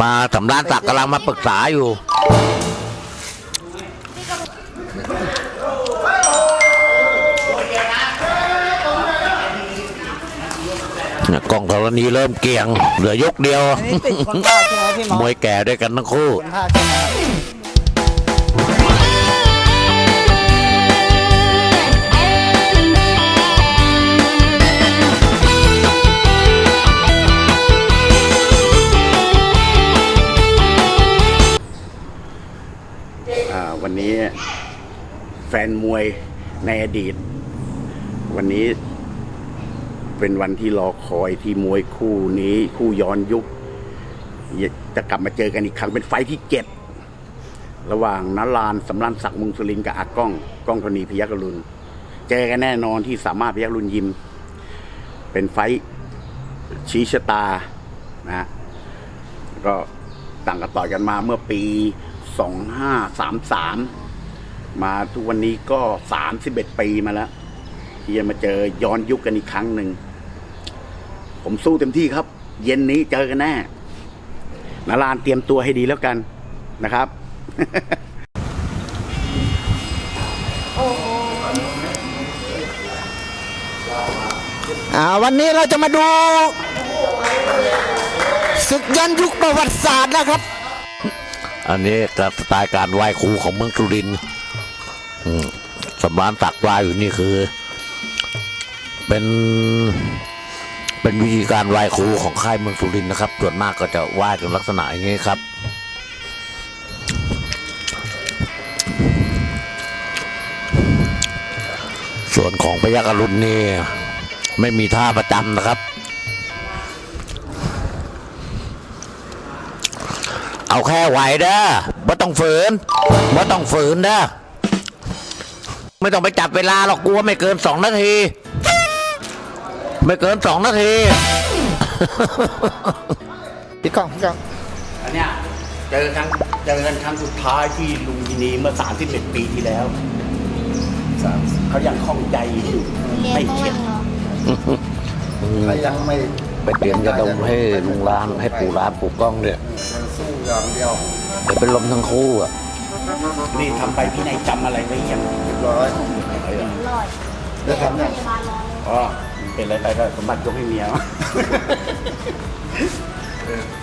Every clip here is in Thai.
มาสำรานศักดิ์กำลังมาปรึกษาอยู่เนี่ยกล้องธรณีเริ่มเกี่ยง เหลือยกเดียว อันนี้ติดคนภาคใช่ไหมพี่หมอมวยแก่ด้วยกันทั้งคู่ คนภาคใช่ไหม แฟนมวยในอดีต วันนี้เป็นวันที่รอคอยที่มวยคู่นี้คู่ย้อนยุค จะกลับมาเจอกันอีกครั้งเป็นไฟที่เจ็ดระหว่างนาลานสำรันศักดิ์มุงสุรินกับอากล้องกล้องธนีพยักรุณเจอกันแน่นอนที่สามารถพยักรุณยิม เป็นไฟชี้ชะตานะฮะก็ต่างกันต่อยกันมาเมื่อปี 2533 มาทุกวันนี้ก็31ปีมาแล้วที่จะมาเจอย้อนยุคกันอีกครั้งหนึ่ง ผมสู้เต็มที่ครับ เย็นนี้เจอกันแน่นาลานเตรียมตัวให้ดีแล้วกันนะครับอ่าวันนี้เราจะมาดูศึกยันยุคประวัติศาสตร์นะครับ อันนี้การสไตล์การไหว้ครูของเมืองสุรินทร์อืม สำรานตักไหว้อยู่นี่คือ เป็น เป็นวิธีการไหว้ครูของค่ายเมืองสุรินทร์นะครับ ส่วนมากก็จะไหว้กันลักษณะอย่างนี้ครับส่วนของพยักอรุณนี่ไม่มีท่าประจำนะครับ เอาแค่ไหวเด้อไม่ต้องฝืนไม่ต้องฝืนเด้อ ไม่ต้องไปจับเวลาหรอกกูว่าไม่เกินสองนาที ไม่เกินสองนาทีพี่ก้องพี่ก้องอันเนี้ยเจอกันเจอกันครั้งสุดท้ายที่ลุงพินีเมื่อ31ปีที่แล้วเขายังคล่องใจอยู่ไม่เข็ดเขายังไม่ไปเปลี่ยนกระดมให้ลุงร้านให้ปู่ร้านปู่กล้องเนี่ยยังสู้อย่างเดียว เดี๋ยวเป็นลมทั้งคู่อะ นี่ทำไปพี่นายจำอะไรไว้ยังเรียบร้อยได้ทำเนี่ยอ๋อเป็นอะไรไปก็สมบัติยกให้เมีย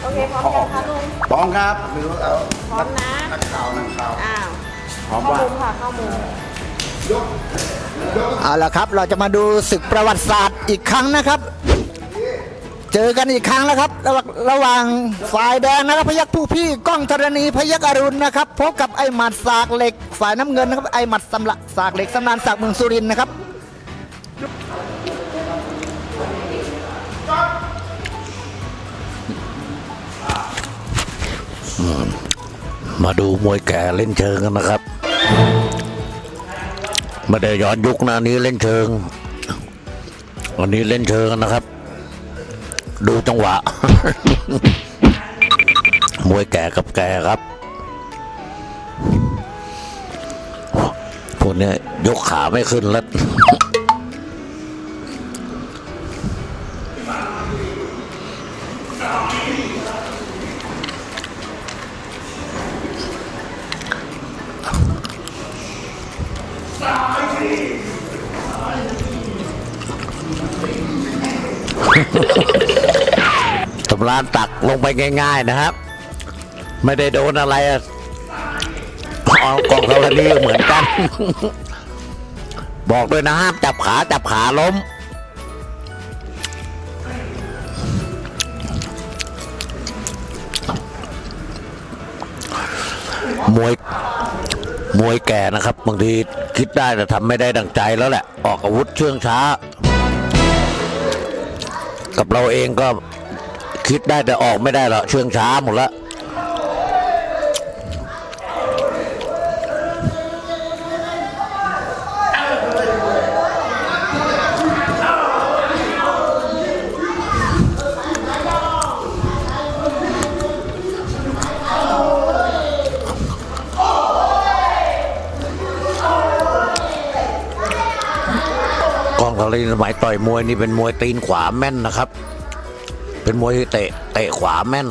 โอเคพร้อมยังคะลุงพร้อมครับไม่รู้เอาพร้อมนะนักข่าวนักข่าวอ้าวพร้อมเข้าว่ามุมค่ะเข้ามุมเอาละครับ เราจะมาดูศึกประวัติศาสตร์อีกครั้งนะครับ เจอกันอีกครั้งแล้วครับ ระหว่างระหว่างฝ่ายแดงนะครับพยักผู้พี่ก้องธรณีพยักอรุณนะครับพบกับไอ้หมัดสากเหล็ก ฝ่ายน้ำเงินนะครับไอ้หมัดสำละสากเหล็กสำนานศักเมืองสุรินทร์นะครับมาดูมวยแก่เล่นเชิงกันนะครับไม่ได้ย้อนยุคนะนี้เล่นเชิงวันนี้เล่นเชิงกันนะครับ ดูจังหวะ มวยแก่กับแก่ครับ พวกเนี้ยยกขาไม่ขึ้นแล้ว สำรานตักลงไปง่าย ๆนะครับ ไม่ได้โดนอะไรอเอากองธรณีเหมือนกัน บอกด้วยนะห้ามจับขาจับขาล้ม มวยมวยแก่นะครับ บางทีคิดได้แต่ทำไม่ได้ดังใจแล้วแหละ ออกอาวุธเชื่องช้า กับเราเองก็คิดได้แต่ออกไม่ได้หรอกเชื่องช้าหมดแล้ว อกเลสมัยต่อยมวยนี่เป็นมวยตีนขวาแม่นนะครับ เป็นมวยเตะเตะขวาแม่น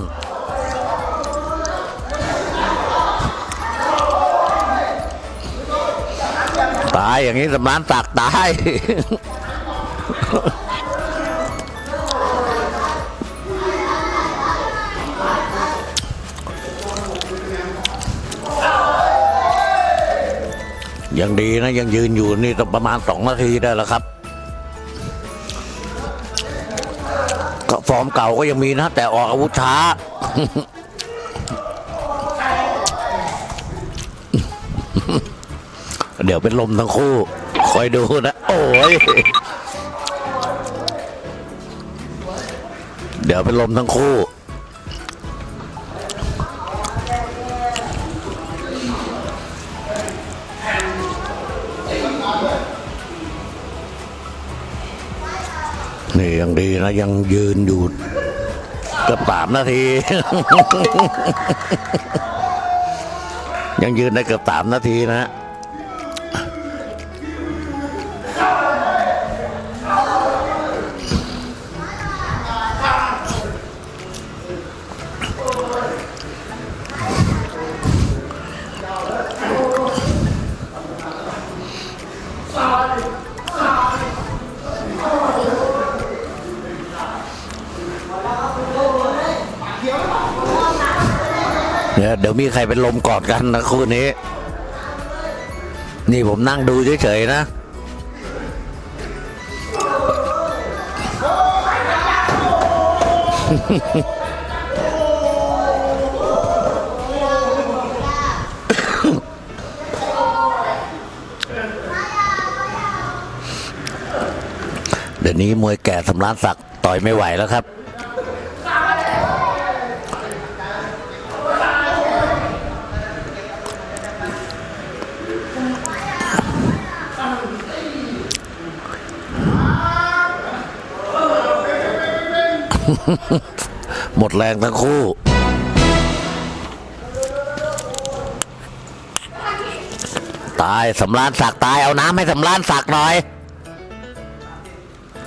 ตายอย่างนี้สมานตักตายยังดีนะยังยืนอยู่นี่ต่อประมาณสองนาทีได้แล้วครับ ก็ฟอร์มเก่าก็ยังมีนะ แต่ออกอาวุธช้า เดี๋ยวเป็นลมทั้งคู่ คอยดูนะ โอ้ยเดี๋ยวเป็นลมทั้งคู่ นี่ยังดีนะ ยังยืนอยู่เกือบสามนาที ยังยืนได้เกือบสามนาทีนะฮะ ดี๋ยวมีใครเป็นลมกอดกันนะคู่นี้ นี่ผมนั่งดูเฉยๆนะ เดี๋ยวนี้มวยแก่สำรานศักดิ์ต่อยไม่ไหวแล้วครับ หมดแรงทั้งคู่ ตายสำรานศักตายเอาน้ำให้สำรานศักหน่อย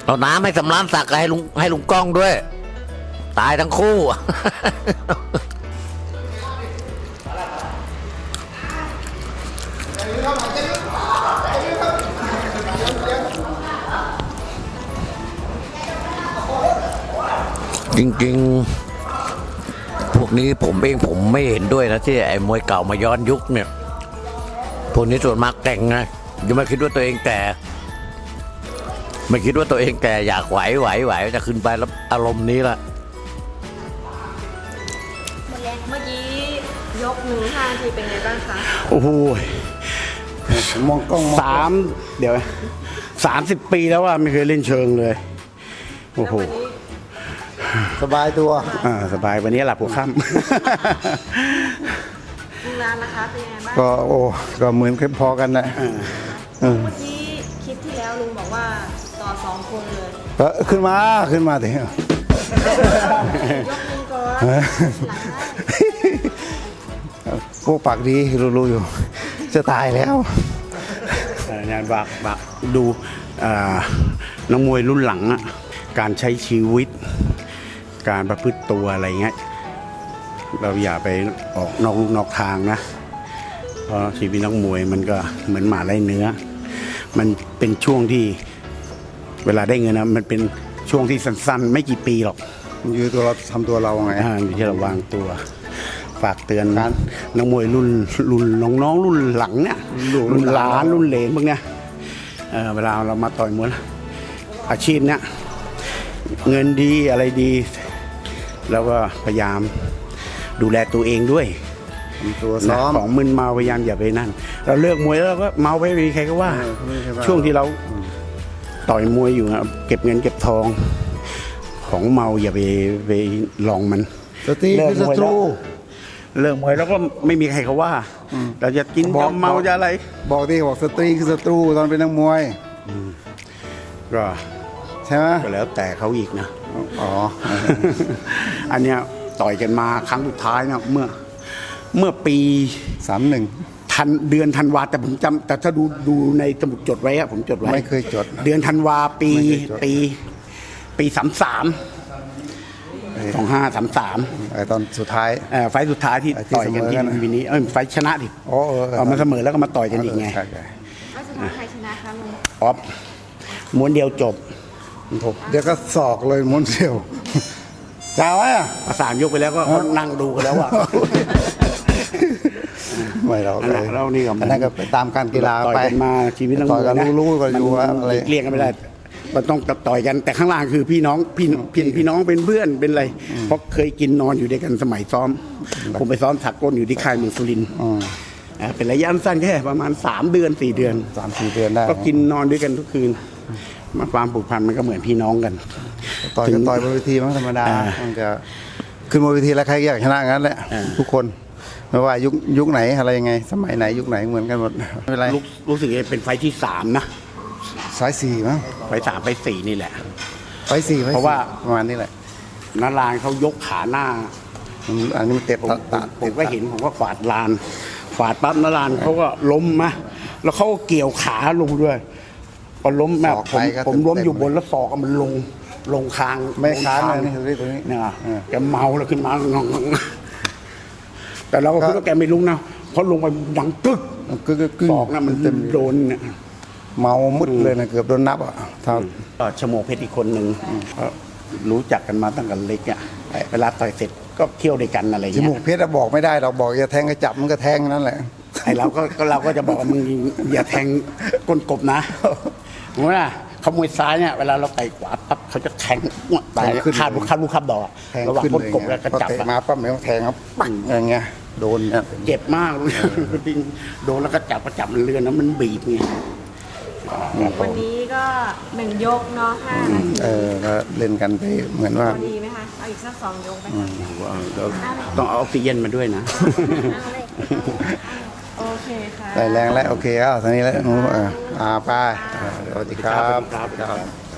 เอาน้ำให้สำรานศักให้ลุงให้ลุงกล้องด้วย ตายทั้งคู่ จริงๆ พวกนี้ผมเองผมไม่เห็นด้วยนะที่ไอ้มวยเก่ามาย้อนยุคเนี่ยพวกนี้ส่วนมากแต่งนะยังไม่คิดว่าตัวเองแก่ไม่คิดว่าตัวเองแก่อยากไหวไหวไหวจะขึ้นไปแล้วอารมณ์นี้ละเมื่อกี้ยกหนึ่งห้าทีเป็นไงบ้างคะโอ้โหมองกล้องมองสามเดี๋ยวสามสิบปีแล้วว่าไม่เคยเล่นเชิงเลยโอ้โห สบายตัวอ่าสบายวันนี้หลับหัวค่ำลุงรานนะคะเป็นยังไงบ้างก็โอ้ก็เหมือนพอกันนะเออเมื่อกี้คลิปที่แล้วลุงบอกว่าต่อสองคนเลยก็ขึ้นมาขึ้นมาเถอะ ยกมือก่อนหลังได้พวกปากดีรู้ๆอยู่ จะตายแล้ว เอ่องานบักบักดูอ่านักมวยรุ่นหลังอะการใช้ชีวิต การประพฤติตัวอะไรเงี้ยเราอย่าไปออกนอกลูกนอกทางนะเพราะชีวิตนักมวยมันก็เหมือนหมาไล่เนื้อ มันเป็นช่วงที่เวลาได้เงินนะมันเป็นช่วงที่สั้นๆ ไม่กี่ปีหรอกอยู่ตัวเราทำตัวเราไงอ่าอยู่ที่เราวางตัว ฝากเตือนนักมวยรุ่นรุ่นน้องๆรุ่นหลังเนี่ยรุ่นหลานรุ่นเหลนพวกเนี้ยเอ่อเวลาเรามาต่อยมวยอาชีพเนี้ยเงินดีอะไรดี แล้วก็พยายามดูแลตัวเองด้วยทำตัวนะซ้อม ของมึนเมาพยายามอย่าไปนั่น เราเลิกมวยแล้วเราก็เมาไปไม่มีใครก็ว่า เออไม่มีใครว่า ช่วงที่เราต่อยมวยอยู่อะเก็บเงินเก็บทอง ของเมาอย่าไปไปลองมัน สตรีคือศัตรูเลิกมวยแล้วก็ไม่มีใครเขาว่า เราจะกินบอก จะเมาบอกจะอะไร บอกที่บอกสตรีคือศัตรูตอนเป็นนักมวย ก็ ใช่ไหมก็แล้วแต่เขาอีกนะ อ๋อ อันเนี้ยต่อยกันมาครั้งสุดท้ายนะเมื่อ เมื่อปีสามหนึ่งทันเดือนธันวาแต่ผมจำแต่ถ้าดูดูในสมุดจดไว้อะผมจดไว้ไม่เคยจด เดือนธันวาปีไม่เคยจด ปี ปีสามสามสองห้าสามสาม ไอ้ตอนสุดท้ายไฟล์สุดท้ายที่ไอ้ที่ต่อยกันที่เสมอกันนะวินนี้เอ้ยไฟล์ชนะดิอ๋อเออเอามาเสมอแล้วก็มาต่อยกันอีกไงใช่ใช่แล้วสุดท้ายใครชคะลุงออฟม้วนเดียวจบ ผมเดี๋ยวก็ศอกเลยม้วนเดียวจะเอาไว้อะประสานยกไปแล้วก็เขานั่งดูกันแล้วว่าไม่เราอันนั้นเรานี่ก็อันนั้นก็ไปตามการกีฬาต่อยไปกันมาชีวิตนักมต่อวยยกันนะรู้ๆกันอยู่ว่าอะไรเลี่ยงกันไม่ได้มันต้องต่อยกันแต่ข้างล่างคือพี่น้องพี่พี่พี่น้องเป็นเพื่อนเป็นอะไร เพราะเคยกินนอนอยู่ด้วยกันสมัยซ้อม ผมไปซ้อมถักก้นอยู่ที่ค่ายเมืองสุรินทร์อืมอ่าเป็นระยะสั้นแค่ประมาณ 3 เดือน 4 เดือนสามสี่เดือนได้ก็กินนอนด้วยกันทุกคืนมา ความผูกพันมันก็เหมือนพี่น้องกัน ต่อยถึกันงต่อยบนเวทีมันธรรมดาอ่ามันจะขึ้นบนเวทีแล้วใครอยากชนะงั้นแหละอ่าทุกคนไม่ว่ายุคยุคไหนอะไรยังไง สมัยไหนยุคไหนเหมือนกันหมดไม่เป็นไรรู้รู้สึกจะเป็นไฟท์ที่สามนะสายสี่มั้งไฟท์สามไฟท์สี่นี่แหละไฟสี่ไฟสี่เพราะว่าประมาณนี้แหละนาลานเขายกขาหน้ามันอันนี้มันเตะผมตัดตัดผมก็เห็นผมก็ฝาดลานฝาดปั๊บนาลานเขาก็ล้มมาแล้วเขาก็เกี่ยวขาลงด้วย พอล้มแบบผมผมล้มอยู่บนแล้วศอกมันลงลงคางไม่ค้านลเลงยนี่ดูดิตรงนี้เนี่ยเออ แกเมาแล้วขึ้นมางองแต่เราก็คิดว่าแกไม่ลุกนะเพราะลงไปดังกึกกึกกึกกึกศอกนะมันเต็มโดนเนี่ย เมามุดเลยนะเกือบโดนนับอะถ้า ก็ชโมกเพชรอีกคนหนึ่งก็รู้จักกันมาตั้งแต่เล็กอะเวลาต่อยเสร็จก็เที่ยวด้วยกันอะไรจเงี้มูกยเพชรอะบอกไม่ได้เราบอกอย่าแทงก็จับมันก็แทงนั่นแหละ ไอเราก็ก็เราก็จะบอกว่ามึงอย่าแทงก้นกบนะ เพราะว่าเขามวยซ้ายเนี่ยเวลาเราต่อยขวาปั๊บเขาจะแทงตายแทงขึ้น คาดลูกคาดลูกคาดดอกอะแทงระหว่างขึ้นก้นเลยกบแล้วก็พอจับเตะอะ มาปั๊บมันก็แทงครับปังอย่างเงี้ยโดนเนี่ย เจ็บมากเลยจริงโดนแล้วก็จับก็จับมันเลือนแล้วมันบีบไงวันนี้ก็หนึ่งยกเนาะห้านาทีเออก็เล่นกันไปเหมือนว่า พอดีไหมคะ เอาอีกสักสองยกไหมคะต้องเอาออกซิเจนมาด้วยนะโอเค ค่ะได้แรงแล้วโอเคอ้าวตอนนี้แล้วหนูเอออ่าไปอ่าสวัสดีครับ ครับ